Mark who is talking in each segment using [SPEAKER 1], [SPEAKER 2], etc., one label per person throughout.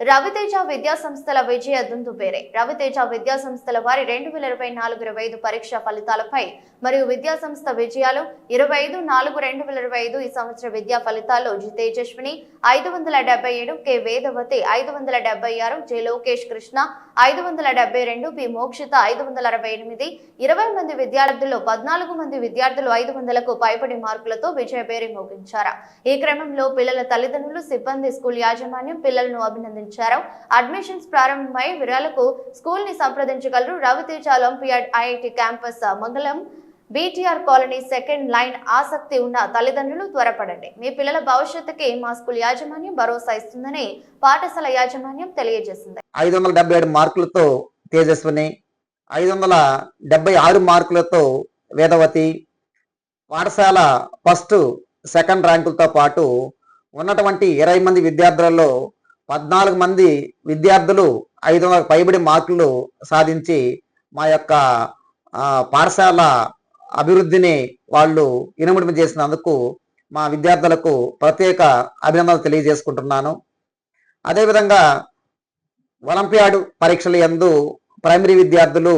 [SPEAKER 1] Raviteja విద్యా సంస్థల విజయ దుందు పేరే. రవితేజ విద్యా సంస్థల వారి రెండు వేల ఇరవై నాలుగు ఇరవై ఐదు పరీక్ష ఫలితాలపై మరియు విద్యా సంస్థ విజయాలు ఇరవై ఐదు నాలుగు రెండు వేల ఇరవై ఐదు ఈ సంవత్సర విద్యా ఫలితాల్లో జి తేజస్విని ఐదు వందల డెబ్బై ఏడు కె వేదవతి ఐదు వందల డెబ్బై ఆరు జె లోకేష్ కృష్ణ ఐదు వందల డెబ్బై రెండు పి మోక్షిత ఐదు వందల అరవై ఎనిమిది ఇరవై మంది విద్యార్థుల్లో పద్నాలుగు మంది విద్యార్థులు ఐదు వందలకు పైబడి మార్కులతో విజయ పేరు మోగించారు. ఈ క్రమంలో పిల్లల తల్లిదండ్రులు సిబ్బంది స్కూల్ యాజమాన్యం పిల్లలను అభినందించారు. అడ్మిషన్స్ ప్రారంభమై విరాలకు స్కూల్ని సంప్రదించగలరు Raviteja olympiad IIT campus Mangalam BTR colony second line ఆసక్తి ఉన్న తల్లిదండ్రులు త్వరపడండి. మీ పిల్లల భవిష్యత్తుకి మా స్కూల్ యాజమాన్యం భరోసా ఇస్తుందని పాఠశాల యాజమాన్యం తెలియజేసింది.
[SPEAKER 2] ఐదు వందల డెబ్బై ఏడు మార్కులతో తేజస్విని ఐదు వందల డెబ్బై ఆరు మార్కులతో వేదవతి పాఠశాల ఫస్ట్ సెకండ్ ర్యాంకులతో పాటు ఉన్నటువంటి ఇరవై మంది విద్యార్థులలో పద్నాలుగు మంది విద్యార్థులు ఐదు వందల పైబడి మార్కులు సాధించి మా యొక్క పాఠశాల అభివృద్ధిని వాళ్ళు ఇనుముడిమి చేసినందుకు మా విద్యార్థులకు ప్రత్యేక అభినందనలు తెలియజేసుకుంటున్నాను. అదేవిధంగా ఒలింపియాడ్ పరీక్షల యందు ప్రైమరీ విద్యార్థులు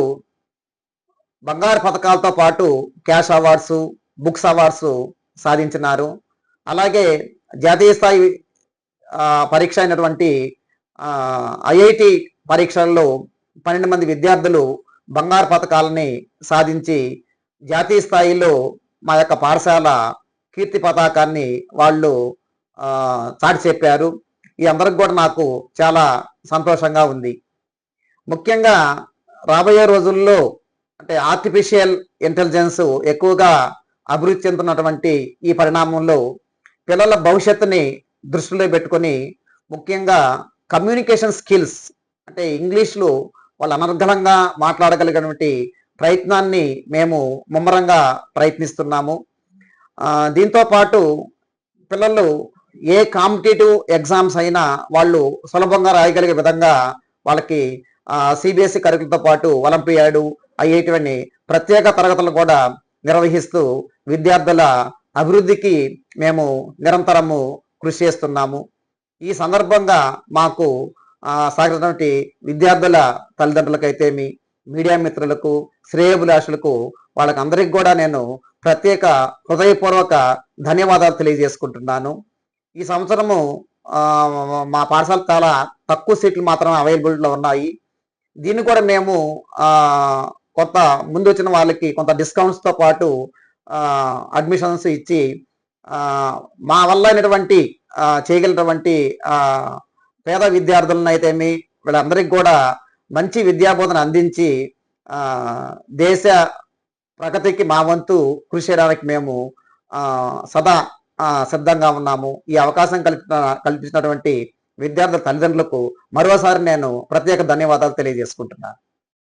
[SPEAKER 2] బంగారు పథకాలతో పాటు క్యాష్ అవార్డ్స్ బుక్స్ అవార్డ్స్ సాధించినారు. అలాగే జాతీయ స్థాయి పరీక్ష అయినటువంటి ఐఐటి పరీక్షల్లో పన్నెండు మంది విద్యార్థులు బంగారు పథకాలని సాధించి జాతీయ స్థాయిలో మా యొక్క పాఠశాల కీర్తి పతాకాన్ని వాళ్ళు చాటి చెప్పారు. ఈ అందరికి కూడా నాకు చాలా సంతోషంగా ఉంది. ముఖ్యంగా రాబోయే రోజుల్లో అంటే ఆర్టిఫిషియల్ ఇంటెలిజెన్స్ ఎక్కువగా అభివృద్ధి చెందుతున్నటువంటి ఈ పరిణామంలో పిల్లల భవిష్యత్తుని దృష్టిలో పెట్టుకొని ముఖ్యంగా కమ్యూనికేషన్ స్కిల్స్ అంటే ఇంగ్లీష్లో వాళ్ళు అనర్గళంగా మాట్లాడగలిగినటువంటి ప్రయత్నాన్ని మేము ముమ్మరంగా ప్రయత్నిస్తున్నాము. దీంతో పాటు పిల్లలు ఏ కాంపిటేటివ్ ఎగ్జామ్స్ అయినా వాళ్ళు సులభంగా రాయగలిగే విధంగా వాళ్ళకి సిబిఎస్ఈ కరికులతో పాటు ఒలింపియాడు అయ్యేటువంటి ప్రత్యేక తరగతులు కూడా నిర్వహిస్తూ విద్యార్థుల అభివృద్ధికి మేము నిరంతరము కృషి చేస్తున్నాము. ఈ సందర్భంగా మాకు సహకరించినటువంటి విద్యార్థుల తల్లిదండ్రులకైతేమి మీడియా మిత్రులకు శ్రేయభిలాషులకు వాళ్ళకందరికి కూడా నేను ప్రత్యేక హృదయపూర్వక ధన్యవాదాలు తెలియజేసుకుంటున్నాను. ఈ సంవత్సరము మా పాఠశాల చాలా తక్కువ సీట్లు మాత్రమే అవైలబిలిటీలో ఉన్నాయి. దీన్ని కూడా మేము కొంత ముందు వచ్చిన వాళ్ళకి కొంత డిస్కౌంట్స్తో పాటు అడ్మిషన్స్ ఇచ్చి మా వల్ల అయినటువంటి ఆ, చేయగలిగినటువంటి పేద విద్యార్థులను అయితేమి వీళ్ళందరికీ కూడా మంచి విద్యాబోధన అందించి దేశ ప్రగతికి మా వంతు కృషి చేయడానికి మేము సదా సిద్ధంగా ఉన్నాము. ఈ అవకాశం కల్పిన కల్పించినటువంటి విద్యార్థుల తల్లిదండ్రులకు మరోసారి నేను ప్రత్యేక ధన్యవాదాలు తెలియజేసుకుంటున్నాను.